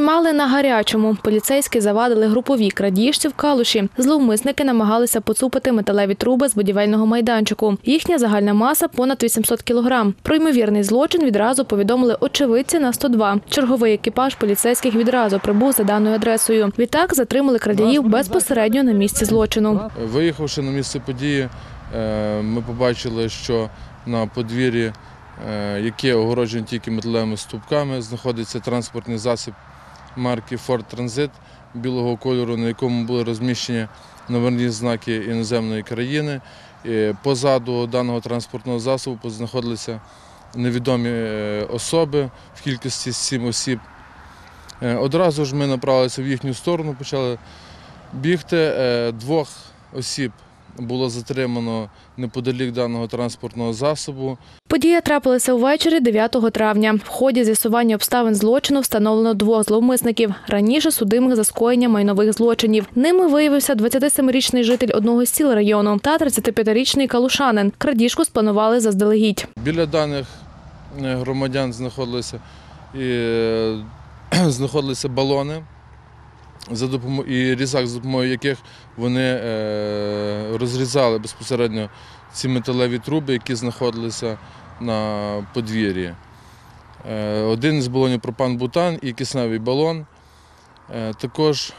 Спіймали на гарячому. Поліцейські завадили групові крадіжці в калуші. Зловмисники намагалися поцупити металеві труби з будівельного майданчику. Їхня загальна маса понад 800 кілограм. Про ймовірний злочин відразу повідомили очевидці на 102. Черговий екіпаж поліцейських відразу прибув за даною адресою. Відтак затримали крадіїв безпосередньо на місці злочину. Виїхавши на місце події, е, ми побачили, що на подвір'ї, е, яке огороджене тільки металевими стовпками, знаходиться транспортний засіб марки Ford Transit білого кольору, на якому були розміщені номерні знаки іноземної країни. І Позаду даного транспортного засобу знаходилися невідомі е, особи в кількості сім осіб. Е, Одразу ж ми направилися в їхню сторону, почали бігти. Е, Двох осіб було затримано неподалік даного транспортного засобу. Подія трапилася увечері 9 травня. В ході з'ясування обставин злочину встановлено двох зловмисників, раніше судимих за скоєння майнових злочинів. Ними виявився 27-річний житель одного з сіл району та 35-річний калушанин. Крадіжку спланували заздалегідь. Біля даних е, громадян знаходилися, і, е, знаходилися балони і різак, за допомогою яких вони е, розрізали безпосередньо ці металеві труби, які знаходилися на подвір'ї. Е, Один з балонів пропан-бутан і кисневий балон. Е, Також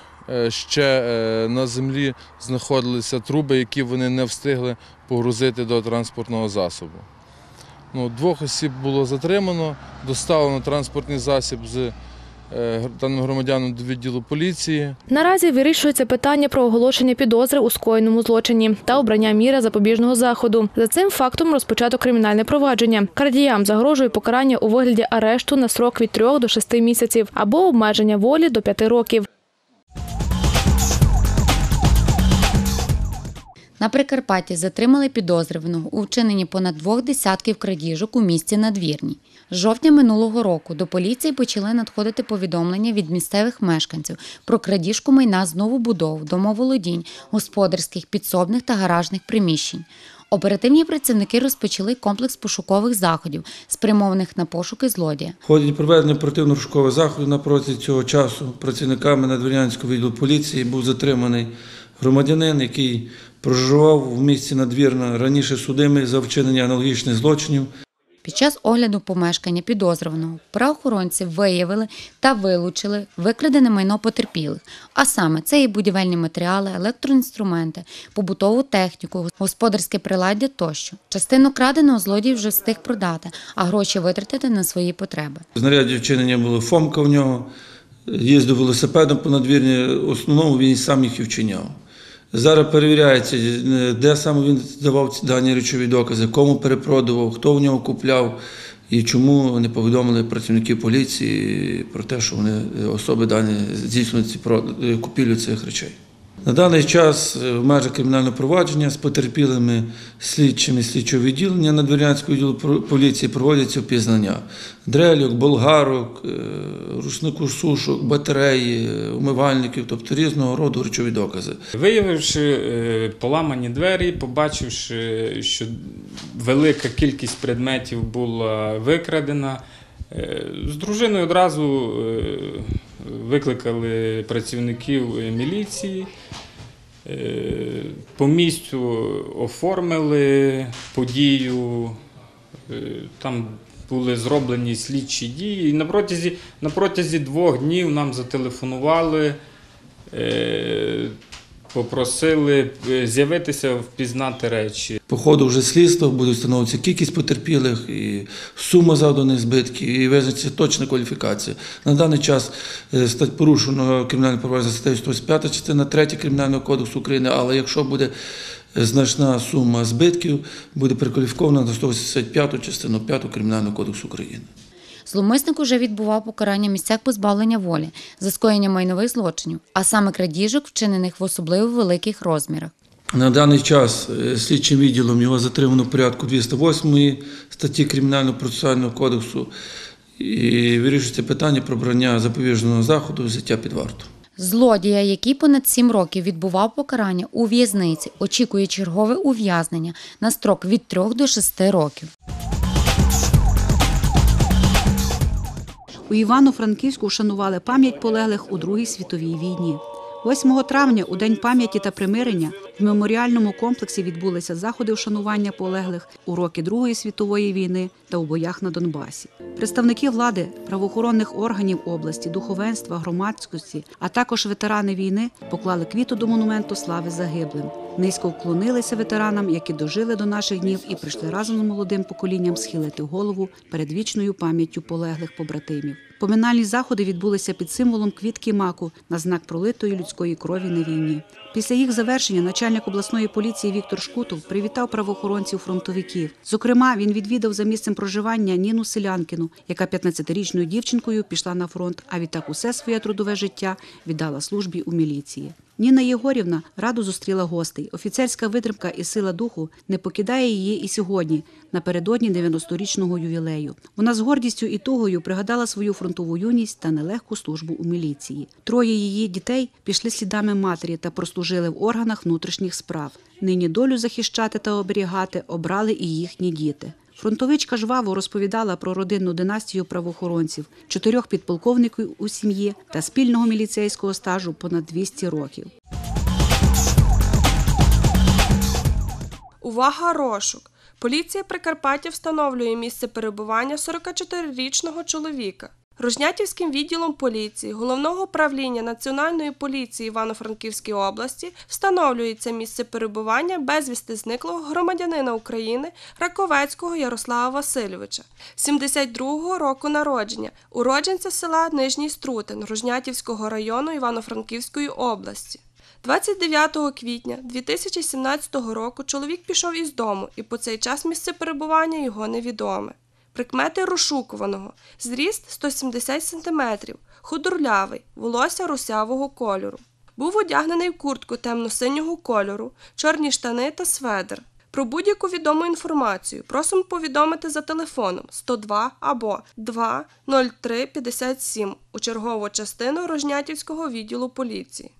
ще на землі знаходилися труби, які вони не встигли погрузити до транспортного засобу. Ну, двох осіб було затримано, доставлено транспортний засіб з даним громадянам до відділу поліції. Наразі вирішується питання про оголошення підозри у скоєному злочині та обрання міри запобіжного заходу. За цим фактом розпочато кримінальне провадження. Крадіям загрожує покарання у вигляді арешту на срок від 3 до 6 місяців або обмеження волі до 5 років. На Прикарпатті затримали підозрюваного у вчиненні понад двох десятків крадіжок у місті Надвірній. З жовтня минулого року до поліції почали надходити повідомлення від місцевих мешканців про крадіжку майна з новобудов, домоволодінь, господарських, підсобних та гаражних приміщень. Оперативні працівники розпочали комплекс пошукових заходів, спрямованих на пошуки злодія. Ході проведення оперативно-розшукових заходів на протязі цього часу працівниками Надвірнянського відділу поліції був затриманий громадянин, який проживав в місті Надвірна, раніше судимий за вчинення аналогічних злочинів. Під час огляду помешкання підозрюваного правоохоронці виявили та вилучили викрадене майно потерпілих, а саме це і будівельні матеріали, електроінструменти, побутову техніку, господарське приладдя тощо. Частину краденого злодій вже встиг продати, а гроші витратити на свої потреби. Знаряддя вчинення було фомка в нього, їздив велосипедом по надвірні, основному він сам їх і вчиняв. Зараз перевіряється, е, де саме він здавав ці дані речові докази, кому перепродував, хто в нього купляв і чому не повідомили працівників поліції про те, що вони е, особи дані здійснюють е, купівлю цих речей. На даний час е, в межах кримінального провадження з потерпілими слідчими слідчого відділення Надвірнянського відділу поліції проводяться впізнання дрельок, болгарок, е, рушнику сушок, батареї, е, умивальників, тобто різного роду речові докази. Виявивши поламані двері, побачивши, що велика кількість предметів була викрадена, з дружиною одразу е, викликали працівників е, міліції. Е, По місцю оформили подію, е, там були зроблені слідчі дії. І на протязі, на протязі двох днів нам зателефонували, е, попросили е, з'явитися, впізнати речі. По ходу вже слідства буде встановлюватися кількість потерпілих, і сума завданих збитків, і визначиться точна кваліфікація. На даний час е, стать порушено кримінальне провадження за статтею 185 частина 3 Кримінального кодексу України, але якщо буде е, значна сума збитків, буде перекваліфікована на 185 частину 5 Кримінального кодексу України. Зловмисник уже відбував покарання в місцях позбавлення волі за скоєння майнових злочинів, а саме крадіжок, вчинених в особливо великих розмірах. На даний час е, слідчим відділом його затримано в порядку 208 статті Кримінального процесуального кодексу і вирішується питання про брання запобіжного заходу взяття під варту. Злодія, який понад сім років відбував покарання у в'язниці, очікує чергове ув'язнення на строк від 3 до 6 років. У Івано-Франківську вшанували пам'ять полеглих у Другій світовій війні. 8 травня, у День пам'яті та примирення, в меморіальному комплексі відбулися заходи вшанування полеглих у роки Другої світової війни та у боях на Донбасі. Представники влади, правоохоронних органів області, духовенства, громадськості, а також ветерани війни поклали квіту до монументу слави загиблим. Низько вклонилися ветеранам, які дожили до наших днів і прийшли разом з молодим поколінням схилити голову перед вічною пам'яттю полеглих побратимів. Поминальні заходи відбулися під символом квітки маку на знак пролитої людської крові на війні. Після їх завершення начальник обласної поліції Віктор Шкутов привітав правоохоронців-фронтовиків. Зокрема, він відвідав за місцем проживання Ніну Селянкіну, яка 15-річною дівчинкою пішла на фронт, а відтак усе своє трудове життя віддала службі у міліції. Ніна Єгорівна радо зустріла гостей. Офіцерська витримка і сила духу не покидає її і сьогодні, напередодні 90-річного ювілею. Вона з гордістю і тугою пригадала свою фронтову юність та нелегку службу у міліції. Троє її дітей пішли слідами матері та прослужили в органах внутрішніх справ. Нині долю захищати та оберігати обрали і їхні діти. Фронтовичка жваво розповідала про родинну династію правоохоронців, чотирьох підполковників у сім'ї та спільного міліцейського стажу понад 200 років. Увага, розшук! Поліція Прикарпаття встановлює місце перебування 44-річного чоловіка. Рожнятівським відділом поліції Головного управління Національної поліції Івано-Франківської області встановлюється місце перебування безвісти зниклого громадянина України Раковецького Ярослава Васильовича, 72-го року народження, уродженця села Нижній Струтин Рожнятівського району Івано-Франківської області. 29 квітня 2017 року чоловік пішов із дому, і по цей час місце перебування його невідоме. Прикмети розшукуваного. Зріст 170 см, худорлявий, волосся русявого кольору. Був одягнений в куртку темно-синього кольору, чорні штани та сведер. Про будь-яку відому інформацію просимо повідомити за телефоном 102 або 2 03 57 у чергову частину Рожнятівського відділу поліції.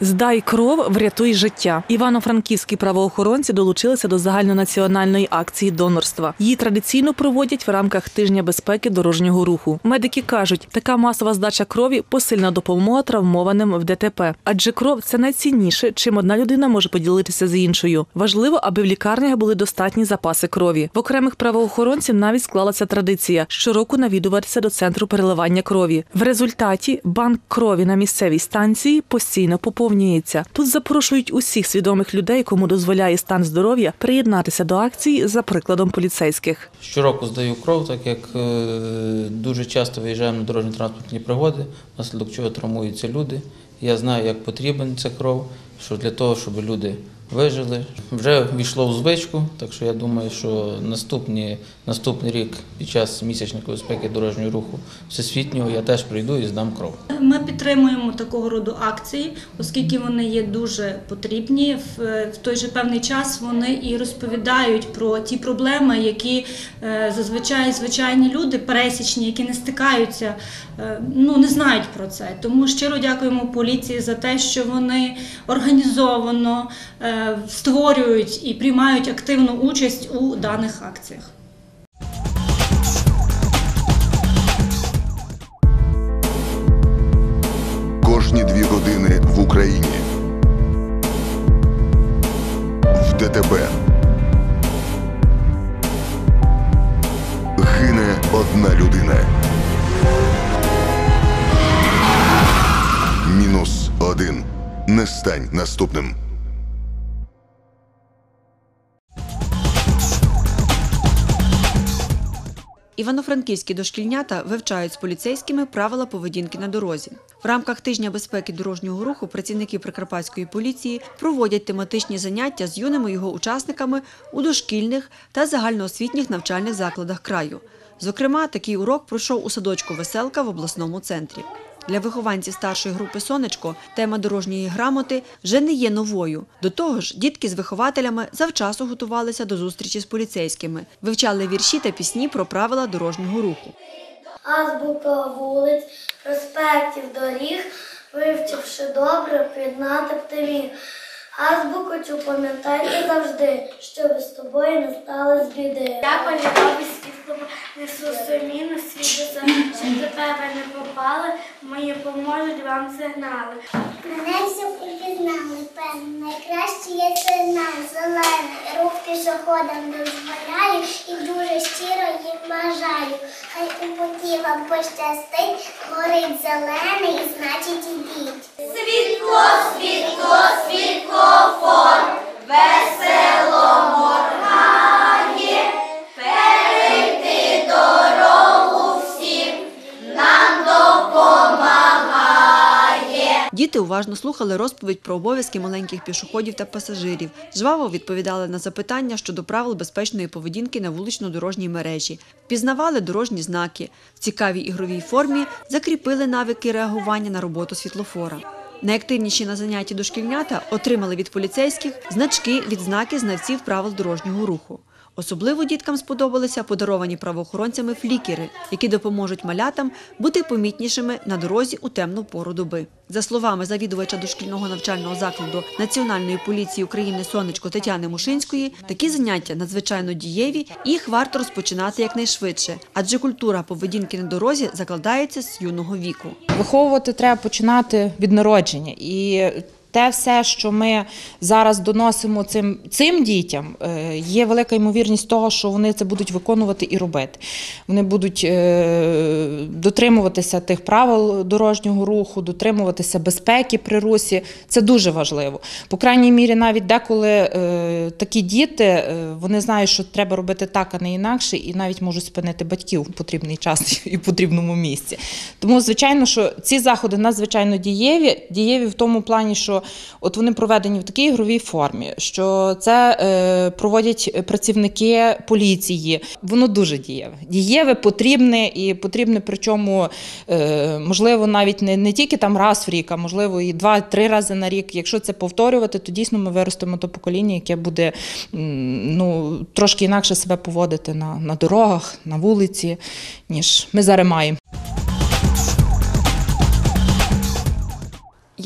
Здай кров, врятуй життя. Івано-франківські правоохоронці долучилися до загальнонаціональної акції донорства. Її традиційно проводять в рамках тижня безпеки дорожнього руху. Медики кажуть, така масова здача крові посильна допомога травмованим в ДТП. Адже кров це найцінніше, чим одна людина може поділитися з іншою. Важливо, аби в лікарнях були достатні запаси крові. В окремих правоохоронців навіть склалася традиція щороку навідуватися до центру переливання крові. В результаті банк крові на місцевій станції постійно поповнюється. Тут запрошують усіх свідомих людей, кому дозволяє стан здоров'я, приєднатися до акції за прикладом поліцейських. Щороку здаю кров, так як е, дуже часто виїжджаємо на дорожньо-транспортні пригоди, внаслідок чого травмуються люди. Я знаю, як потрібен ця кров, що для того, щоб люди вижили. Вже війшло в звичку, так що я думаю, що наступні, наступний рік під час місячника безпеки дорожнього руху всесвітнього я теж прийду і здам кров. Ми підтримуємо такого роду акції, оскільки вони є дуже потрібні. В, той же певний час вони і розповідають про ті проблеми, які е, зазвичай звичайні люди, пересічні, які не стикаються, е, ну не знають про це. Тому щиро дякуємо поліції за те, що вони організовано е, створюють і приймають активну участь у даних акціях. Кожні дві години в Україні. В ДТБ. Гине одна людина. Мінус один. Не стань наступним. Івано-франківські дошкільнята вивчають з поліцейськими правила поведінки на дорозі. В рамках тижня безпеки дорожнього руху працівники Прикарпатської поліції проводять тематичні заняття з юними його учасниками у дошкільних та загальноосвітніх навчальних закладах краю. Зокрема, такий урок пройшов у садочку Веселка в обласному центрі. Для вихованців старшої групи Сонечко тема дорожньої грамоти вже не є новою. До того ж, дітки з вихователями завчасу готувалися до зустрічі з поліцейськими, вивчали вірші та пісні про правила дорожнього руху. Азбука вулиць, проспектів доріг, вивчивши добре, приєднати міг. Азбуку цю пам'ятайте завжди, щоб з тобою не сталося біди. Я кольорове світло несу самі світло, щоб до тебе не попали, мої поможуть вам сигнали. Мене все припізнали, певно, найкраще є сигнал зелений. Рух пішоходам дозволяю і дуже щиро їм бажаю. Хай у поті вам пощастить, горить зелений, значить ідіть. Світло, світло, світлофор, весело моргає, Діти уважно слухали розповідь про обов'язки маленьких пішоходів та пасажирів. Жваво відповідали на запитання щодо правил безпечної поведінки на вулично-дорожній мережі, впізнавали дорожні знаки. В цікавій ігровій формі закріпили навики реагування на роботу світлофора. Найактивніші на занятті дошкільнята отримали від поліцейських значки, відзнаки знавців правил дорожнього руху. Особливо діткам сподобалися подаровані правоохоронцями флікери, які допоможуть малятам бути помітнішими на дорозі у темну пору доби. За словами завідувача дошкільного навчального закладу Національної поліції України Сонечко Тетяни Мушинської, такі заняття надзвичайно дієві їх варто розпочинати якнайшвидше, адже культура поведінки на дорозі закладається з юного віку. Виховувати треба починати від народження. І те все, що ми зараз доносимо цим, цим дітям, е, є велика ймовірність того, що вони це будуть виконувати і робити. Вони будуть е, дотримуватися тих правил дорожнього руху, дотримуватися безпеки при русі. Це дуже важливо. По крайній мірі, навіть деколи е, такі діти вони знають, що треба робити так, а не інакше, і навіть можуть спинити батьків в потрібний час і в потрібному місці. Тому, звичайно, що ці заходи надзвичайно дієві, дієві в тому плані, що от вони проведені в такій ігровій формі, що це е, проводять працівники поліції. Воно дуже дієве. Дієве, потрібне і потрібне, причому е, можливо навіть не, не тільки там раз в рік, а можливо і два-три рази на рік. Якщо це повторювати, то дійсно ми виростемо то покоління, яке буде ну, трошки інакше себе поводити на, на дорогах, на вулиці, ніж ми зараз маємо.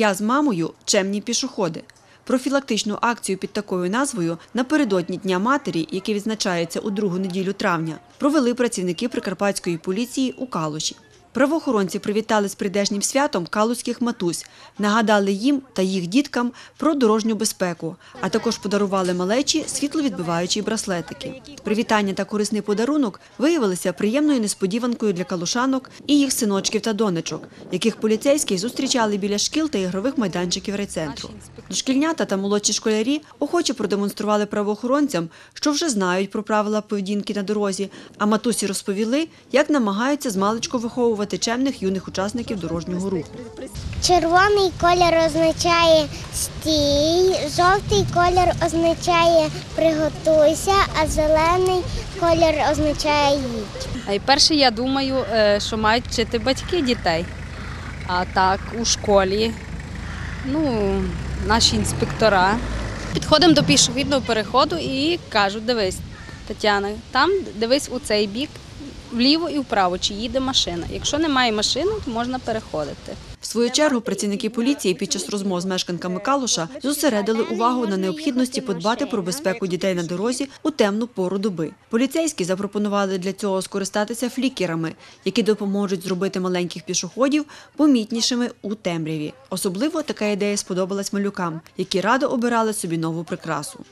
Я з мамою чемні пішоходи. Профілактичну акцію під такою назвою напередодні Дня матері, який відзначається у другу неділю травня, провели працівники прикарпатської поліції у Калуші. Правоохоронці привітали з прийдешнім святом калузьких матусь, нагадали їм та їх діткам про дорожню безпеку, а також подарували малечі світловідбиваючі браслетики. Привітання та корисний подарунок виявилися приємною несподіванкою для калушанок і їх синочків та донечок, яких поліцейські зустрічали біля шкіл та ігрових майданчиків райцентру. Дошкільнята та молодші школярі охоче продемонстрували правоохоронцям, що вже знають про правила поведінки на дорозі, а матусі розповіли, як намагаються змалечку виховувати чемних юних учасників дорожнього руху. Червоний колір означає стій, жовтий колір означає приготуйся, а зелений колір означає їдь. А перше, я думаю, е, що мають вчити батьки дітей. А так, у школі, ну, наші інспектора. Підходимо до пішохідного переходу і кажуть, дивись, Тетяна, там дивись у цей бік, вліво і вправо, чи їде машина. Якщо немає машини, то можна переходити. В свою чергу працівники поліції під час розмов з мешканками Калуша зосередили увагу на необхідності подбати про безпеку дітей на дорозі у темну пору доби. Поліцейські запропонували для цього скористатися флікерами, які допоможуть зробити маленьких пішоходів помітнішими у темряві. Особливо така ідея сподобалась малюкам, які радо обирали собі нову прикрасу.